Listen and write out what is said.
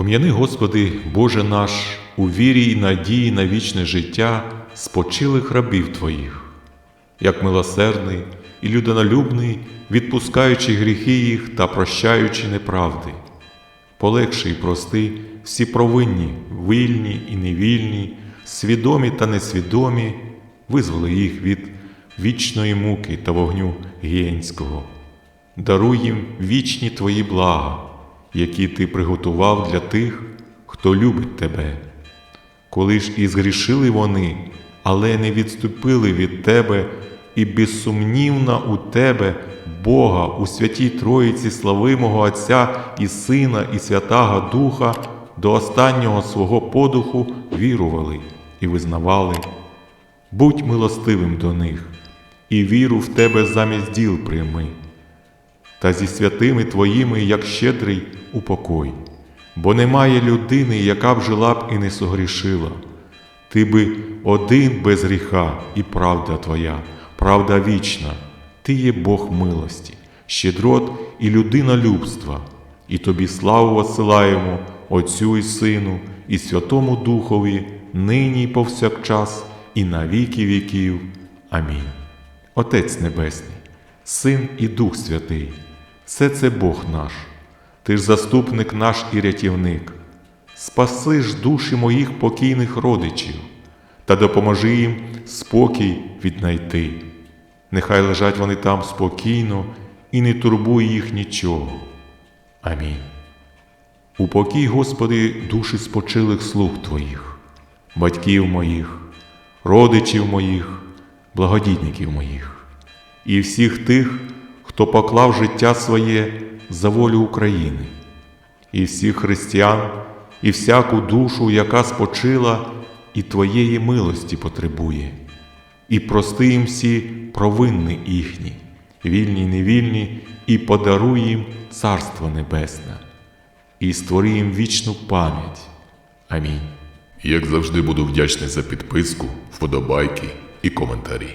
Пом'яни, Господи, Боже наш, у вірі і надії на вічне життя спочилих рабів Твоїх, як милосердний і людинолюбний, відпускаючи гріхи їх та прощаючи неправди. Полегши і прости всі провинні, вільні і невільні, свідомі та несвідомі, визволи їх від вічної муки та вогню гієнського. Даруй їм вічні Твої блага, які Ти приготував для тих, хто любить Тебе. Коли ж і згрішили вони, але не відступили від Тебе, і безсумнівно у Тебе, Бога, у святій Троїці славимого Отця і Сина, і Святого Духа, до останнього свого подуху вірували і визнавали. Будь милостивим до них, і віру в Тебе замість діл прийми та зі святими Твоїми, як щедрий, упокой. Бо немає людини, яка б жила б і не согрішила. Ти би один без гріха, і правда Твоя, правда вічна. Ти є Бог милості, щедрот і людинолюбства, і Тобі славу осилаємо Отцю і Сину, і Святому Духові, нині і повсякчас, і на віки віків. Амінь. Отець Небесний, Син і Дух Святий, все це Бог наш, Ти ж заступник наш і рятівник. Спаси ж душі моїх покійних родичів та допоможи їм спокій віднайти. Нехай лежать вони там спокійно і не турбує їх нічого. Амінь. Упокій, Господи, душі спочилих слуг Твоїх, батьків моїх, родичів моїх, благодітників моїх і всіх тих, хто поклав життя своє за волю України, і всіх християн, і всяку душу, яка спочила і Твоєї милості потребує, і прости їм всі провинни їхні, вільні й невільні, і подаруй їм Царство Небесне, і створи їм вічну пам'ять. Амінь. Як завжди буду вдячний за підписку, вподобайки і коментарі.